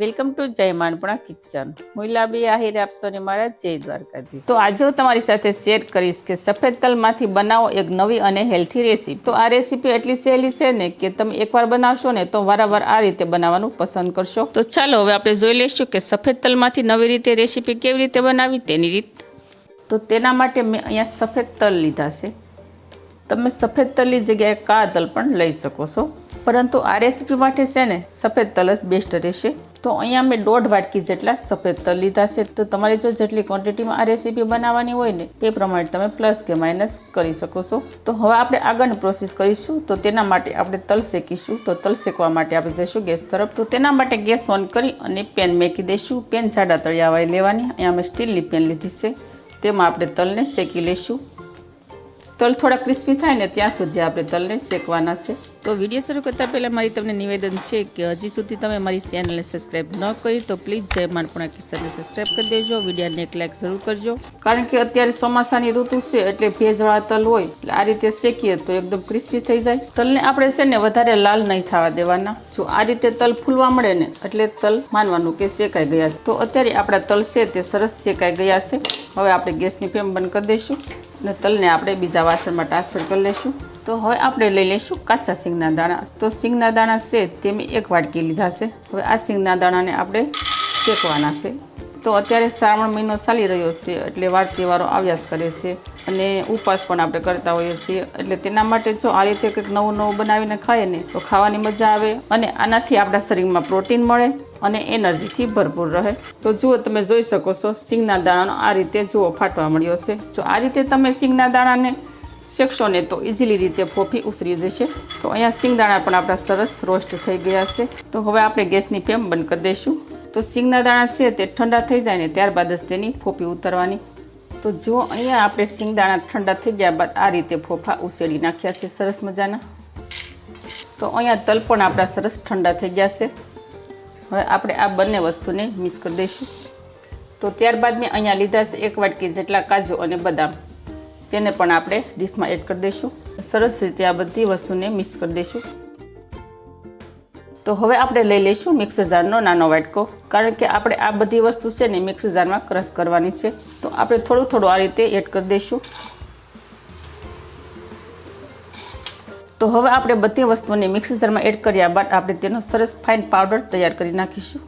Welcome to જય માનપણા kitchen. હું લાબી આહિર આપશો ને મારા જય દ્વારકાધીશ. તો આજે હું તમારી સાથે શેર કરીશ કે સફેદ તલમાંથી બનાવો એક નવી અને હેલ્થી રેસીપી તો આ રેસીપી એટલી સહેલી છે ને કે તમે એકવાર બનાવશો ને તો વારંવાર આ રીતે બનાવવાનું પસંદ કરશો. તો ચાલો હવે આપણે જોઈ લઈશું કે સફેદ તલમાંથી નવી રીતે રેસીપી કેવી રીતે બનાવી, તેની રીત. તો તેના માટે મેં અહીંયા સફેદ તલ લીધા છે. તમે સફેદ તલની જગ્યાએ કાળા તલ પણ લઈ શકો છો. પરંતુ આ રેસીપી માટે છે ને સફેદ તલ જ બેસ્ટ રહેશે. તો અહીંયા મેં દોઢ વાટકી જેટલા સફેદ તલ લીધા છે. તો તમારે જો જેટલી ક્વોન્ટિટીમાં આ રેસીપી બનાવવાની હોય ને, એ પ્રમાણે તમે પ્લસ કે માઇનસ કરી શકો છો. તો હવે આપણે આગળની પ્રોસેસ કરીશું. તો તેના માટે આપણે તલ શેકીશું. તો તલ શેકવા માટે આપણે જઈશું ગેસ તરફ. તો તેના માટે ગેસ ઓન કરી અને પેન મેકી દઈશું. પેન જાડા તળિયાવાળી લેવાની. અહીંયા મેં સ્ટીલની પેન લીધી છે. તેમાં આપણે તલને શેકી લઈશું. તલ થોડા ક્રિસ્પી થાય ને ત્યાં સુધી આપણે તલને શેકવાના છે. તો વીડિયો શરૂ કરતાં પહેલાં મારી તમને નિવેદન છે કે હજી સુધી તમે મારી ચેનલને સબસ્ક્રાઈબ ન કરી તો પ્લીઝ જય માનપણા કિસ્સાને સબસ્ક્રાઈબ કરી દેજો. વિડીયોને એક લાઈક જરૂર કરજો. કારણ કે અત્યારે ચોમાસાની ઋતુ છે એટલે ભેજવાળા તલ હોય, એટલે આ રીતે શેકીએ તો એકદમ ક્રિસ્પી થઈ જાય. તલને આપણે છે ને વધારે લાલ નહીં થવા દેવાના. જો આ રીતે તલ ફૂલવા મળે ને, એટલે તલ માનવાનું કે શેકાઈ ગયા છે. તો અત્યારે આપણા તલ છે તે સરસ શેકાઈ ગયા છે. હવે આપણે ગેસની ફ્લેમ બંધ કરી દઈશું અને તલને આપણે બીજા વાસણમાં ટ્રાન્સફર કરી લઈશું. તો હવે આપણે લઈ લઈશું કાચા સિંગના દાણા. તો સિંગના દાણા છે તે મેં એક વાટકી લીધા છે. હવે આ સિંગના દાણાને આપણે શેકવાના છે. તો અત્યારે શ્રાવણ મહિનો ચાલી રહ્યો છે એટલે વાર તહેવારો આવ્યા કરે છે અને ઉપવાસ પણ આપણે કરતા હોઈએ છીએ. એટલે તેના માટે જો આ રીતે કંઈક નવું નવું બનાવીને ખાઈએ ને, તો ખાવાની મજા આવે અને આનાથી આપણા શરીરમાં પ્રોટીન મળે અને એનર્જીથી ભરપૂર રહે. તો જુઓ તમે જોઈ શકો છો, સિંગના દાણાનો આ રીતે જુઓ, ફાટવા મળ્યો છે. જો આ રીતે તમે સિંગના દાણાને શેકશો ને તો ઇઝીલી રીતે ફોફી ઉતરી જશે. તો અહીંયા સિંગદાણા પણ આપણા સરસ રોસ્ટ થઈ ગયા છે. તો હવે આપણે ગેસની ફ્લેમ બંધ કરી દઈશું. તો સિંગના દાણા છે તે ઠંડા થઈ જાય ને ત્યારબાદ જ તેની ફોફી ઉતરવાની. તો જો અહીંયા આપણે સિંગદાણા ઠંડા થઈ ગયા બાદ આ રીતે ફોફા ઉસેડી નાખ્યા છે સરસ મજાના. તો અહીંયા તલ પણ આપણા સરસ ઠંડા થઈ ગયા છે. હવે આપણે આ બંને વસ્તુને મિક્સ કરી દઈશું. તો ત્યારબાદ મેં અહીંયા લીધા છે એક વાટકી જેટલા કાજુ અને બદામ. તેને પણ આપણે ડીશમાં એડ કરી દઈશું. સરસ રીતે આ બધી વસ્તુને મિક્સ કરી દઈશું. તો હવે આપણે લઈ લઈશું મિક્સર જારનો નાનો વાટકો. કારણ કે આપણે આ બધી વસ્તુ છે ને મિક્સર જારમાં ક્રશ કરવાની છે. તો આપણે થોડું થોડું આ રીતે એડ કરી દઈશું. તો હવે આપણે બધી વસ્તુને મિક્સર જારમાં એડ કર્યા બાદ આપણે તેનો સરસ ફાઇન પાવડર તૈયાર કરી નાખીશું.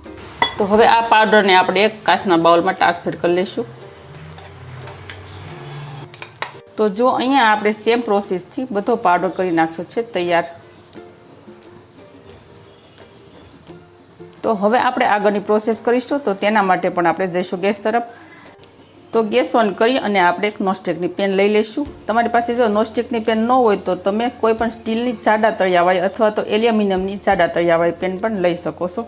તો હવે આ પાવડરને આપણે એક કાચના બાઉલમાં ટ્રાન્સફર કરી લઈશું. તો જો અહીંયા આપણે સેમ પ્રોસેસથી બધો પાવડર કરી નાખ્યો છે, તૈયાર. તો હવે આપણે આગળની પ્રોસેસ કરીશું, તો તેના માટે પણ આપણે જઈશું ગેસ તરફ. તો ગેસ ઓન કરી અને આપણે એક નોસ્ટેકની પેન લઈ લઈશું. તમારી પાસે જો નોસ્ટિકની પેન ન હોય તો તમે કોઈ પણ સ્ટીલની જાડા તળિયાવાળી અથવા તો એલ્યુમિનિયમની જાડા તળિયાવાળી પેન પણ લઈ શકો છો.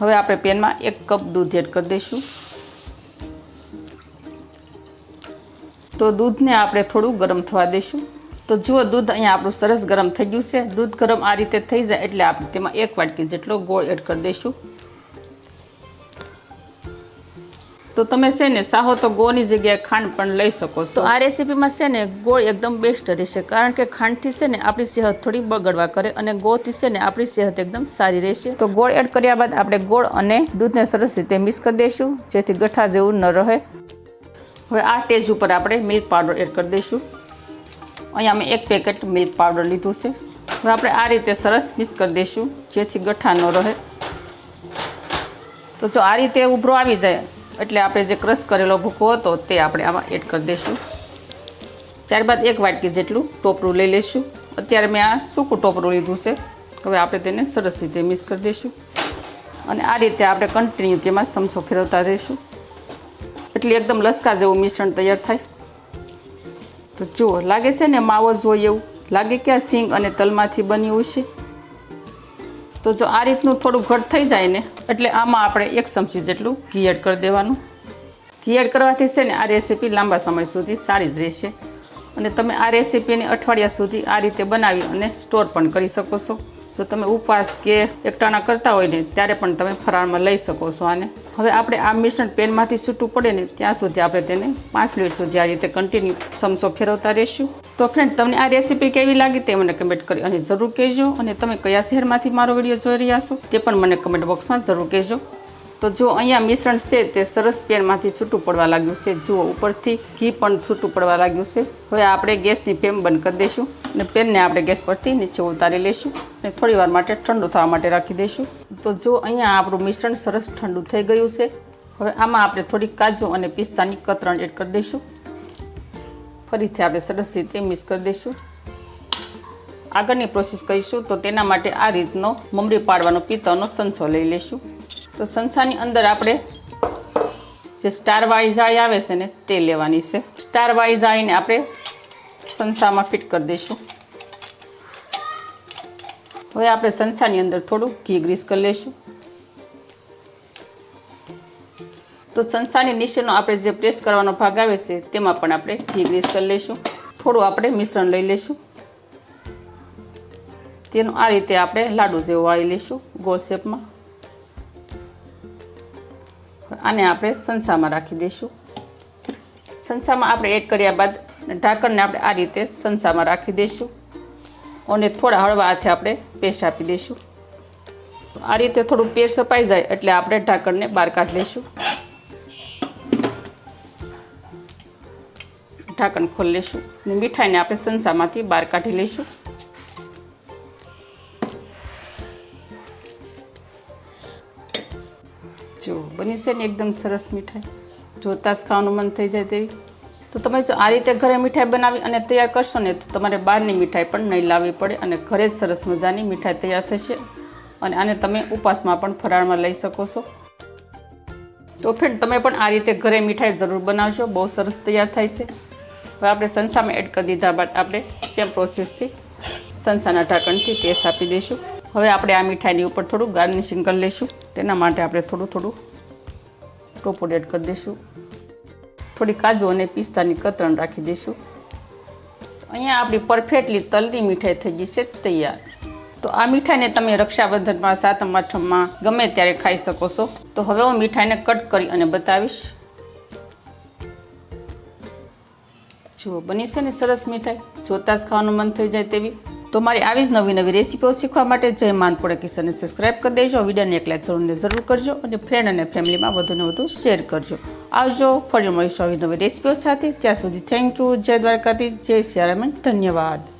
હવે આપણે પેનમાં એક કપ દૂધ એડ કરી દઈશું. તો દૂધને આપણે થોડું ગરમ થવા દઈશું. તો જુઓ દૂધ અહીંયા આપણું સરસ ગરમ થઈ ગયું છે. દૂધ ગરમ આ રીતે થઈ જાય એટલે આપણે તેમાં એક વાટકી જેટલો ગોળ એડ કરી દઈશું. તો તમે છે ને સાહો તો ગોળની જગ્યાએ ખાંડ પણ લઈ શકો છો. તો આ રેસીપીમાં છે ને ગોળ એકદમ બેસ્ટ રહેશે કારણ કે ખાંડથી છે ને આપણી સેહત થોડી બગડવા કરે અને ગોળથી છે ને આપણી સેહત એકદમ સારી રહેશે. તો ગોળ એડ કર્યા બાદ આપણે ગોળ અને દૂધને સરસ રીતે મિક્સ કરી દઈશું જેથી ગઠ્ઠા જેવું ન રહે. હવે આ સ્ટેજ ઉપર આપણે મિલ્ક પાવડર એડ કરી દઈશું. અહીંયા મેં એક પેકેટ મિલ્ક પાવડર લીધું છે. હવે આપણે આ રીતે સરસ મિક્સ કરી દઈશું, જેથી ગઠ્ઠા ન રહે. તો જો આ રીતે ઉભરો આવી જાય, એટલે આપણે જે ક્રશ કરેલો ભૂકો હતો તે આપણે આમાં એડ કરી દઈશું. ત્યારબાદ એક વાટકી જેટલું ટોપરું લઈ લઈશું. અત્યારે મેં આ સૂકું ટોપરું લીધું છે. હવે આપણે તેને સરસ રીતે મિક્સ કરી દઈશું. અને આ રીતે આપણે કન્ટિન્યુ તેમાં સમસો ફેરવતા જઈશું. એટલે એકદમ લસકા જેવું મિશ્રણ તૈયાર થાય. તો જુઓ, લાગે છે ને માવો જોઈએ એવું? લાગે કે આ સિંગ અને તલમાંથી બન્યું છે? તો જો આ રીતનું થોડું ઘટ થઈ જાય ને, એટલે આમાં આપણે એક ચમચી જેટલું ઘી એડ કરી દેવાનું. ઘી એડ કરવાથી છે ને આ રેસીપી લાંબા સમય સુધી સારી જ રહેશે. અને તમે આ રેસીપીને અઠવાડિયા સુધી આ રીતે બનાવી અને સ્ટોર પણ કરી શકો છો. જો તમે ઉપવાસ કે એકટાણા કરતા હોય ને, ત્યારે પણ તમે ફરાળમાં લઈ શકો છો આને. હવે આપણે આ મિશ્રણ પેનમાંથી છૂટું પડે ને, ત્યાં સુધી આપણે તેને પાંચ મિનિટ સુધી આ રીતે કન્ટિન્યુ ચમચો ફેરવતા રહીશું. તો ફ્રેન્ડ તમને આ રેસીપી કેવી લાગી તે મને કમેન્ટ કરી અને જરૂર કહેજો અને તમે કયા શહેરમાંથી મારો વીડિયો જોઈ રહ્યા છો તે પણ મને કમેન્ટ બોક્સમાં જરૂર કહેજો. તો જો અહીંયા મિશ્રણ છે તે સરસ પેનમાંથી છૂટું પડવા લાગ્યું છે. જુઓ, ઉપરથી ઘી પણ છૂટું પડવા લાગ્યું છે. હવે આપણે ગેસની ફ્લેમ બંધ કરી દઈશું અને પેનને આપણે ગેસ પરથી નીચે ઉતારી લઈશું અને થોડી વાર માટે ઠંડુ થવા માટે રાખી દઈશું. તો જો અહીંયા આપણું મિશ્રણ સરસ ઠંડુ થઈ ગયું છે. હવે આમાં આપણે થોડી કાજુ અને પિસ્તાની કતરણ એડ કરી દઈશું. ફરીથી આપણે સરસ રીતે મિક્સ કરી દઈશું. આગળની પ્રોસેસ કરીશું તો તેના માટે આ રીતનો મમરી પાડવાનો પિત્તનો સંસો લઈ લઈશું. તો સંસાની અંદર આપણે જે સ્ટાર વાળી જાળી આવે છે ને, તે લેવાની છે. સ્ટાર વાળી જાળીને આપણે સંસામાં ફિટ કરી દઈશું. હવે આપણે સંસાની અંદર થોડું ઘી ગ્રીસ કરી લઈશું. તો સંસારની નીચેનો આપણે જે પ્રેસ કરવાનો ભાગ આવે છે, તેમાં પણ આપણે ઘી ગ્રીસ કરી લઈશું. થોડું આપણે મિશ્રણ લઈ લઈશું. તેનું આ રીતે આપણે લાડુ જેવો વાળી લઈશું, ગોળ શેપમાં આને આપણે સંસામાં રાખી દઈશું. સંસામાં આપણે એડ કર્યા બાદ ઢાંકણને આપણે આ રીતે સંસામાં રાખી દઈશું. અને થોડા હળવા હાથે આપણે પેશ આપી દઈશું. આ રીતે થોડું પેર સપાઈ જાય એટલે આપણે ઢાંકણને બહાર કાઢી લઈશું. ઢાંકણ ખોલી લઈશું. મીઠાઈને આપણે સંસામાંથી બહાર કાઢી લઈશું. જો બની છે ને એકદમ સરસ મીઠાઈ. જોતાં જ ખાવાનું મન થઈ જાય તેવી. તો તમે જો આ રીતે ઘરે મીઠાઈ બનાવી અને તૈયાર કરશો ને તો તમારે બહારની મીઠાઈ પણ નહીં લાવવી પડે અને ઘરે જ સરસ મજાની મીઠાઈ તૈયાર થશે. અને આને તમે ઉપવાસમાં પણ ફરાળમાં લઈ શકો છો. તો ફ્રેન્ડ તમે પણ આ રીતે ઘરે મીઠાઈ જરૂર બનાવજો. બહુ સરસ તૈયાર થાય છે. હવે આપણે સંસામાં એડ કરી દીધા બાદ આપણે સેમ પ્રોસેસથી સંસાના ઢાંકણથી પેસ્ટ આપી દઈશું. હવે આપણે આ મીઠાઈની ઉપર થોડું ગાર્નિશિંગ કરી લઈશું. તેના માટે આપણે થોડું થોડું કપૂર એડ કરી દઈશું. થોડી કાજુ અને પિસ્તાની કતરણ રાખી દઈશું. અહીંયા આપણી પરફેક્ટલી તલની મીઠાઈ થઈ ગઈ છે, તૈયાર. તો આ મીઠાઈને તમે રક્ષાબંધનમાં, સાતમ આઠમમાં ગમે ત્યારે ખાઈ શકો છો. તો હવે હું મીઠાઈને કટ કરી અને બતાવીશ. જુઓ બની છે ને સરસ મીઠાઈ, જોતાં જ ખાવાનું મન થઈ જાય તેવી. તો મારી આવી જ નવી નવી રેસીપીઓ શીખવા માટે જય માનપોળે કિશનને સબસ્ક્રાઈબ કરી દેજો. વિડીયોને એક લાઈક જરૂરને જરૂર કરજો અને ફ્રેન્ડ અને ફેમિલીમાં વધુને વધુ શેર કરજો. આવજો ફરી મળીશું આવી નવી રેસીપીઓ સાથે. ત્યાં સુધી થેન્ક યુ જય દ્વારકાથી જય સિયારામન ધન્યવાદ.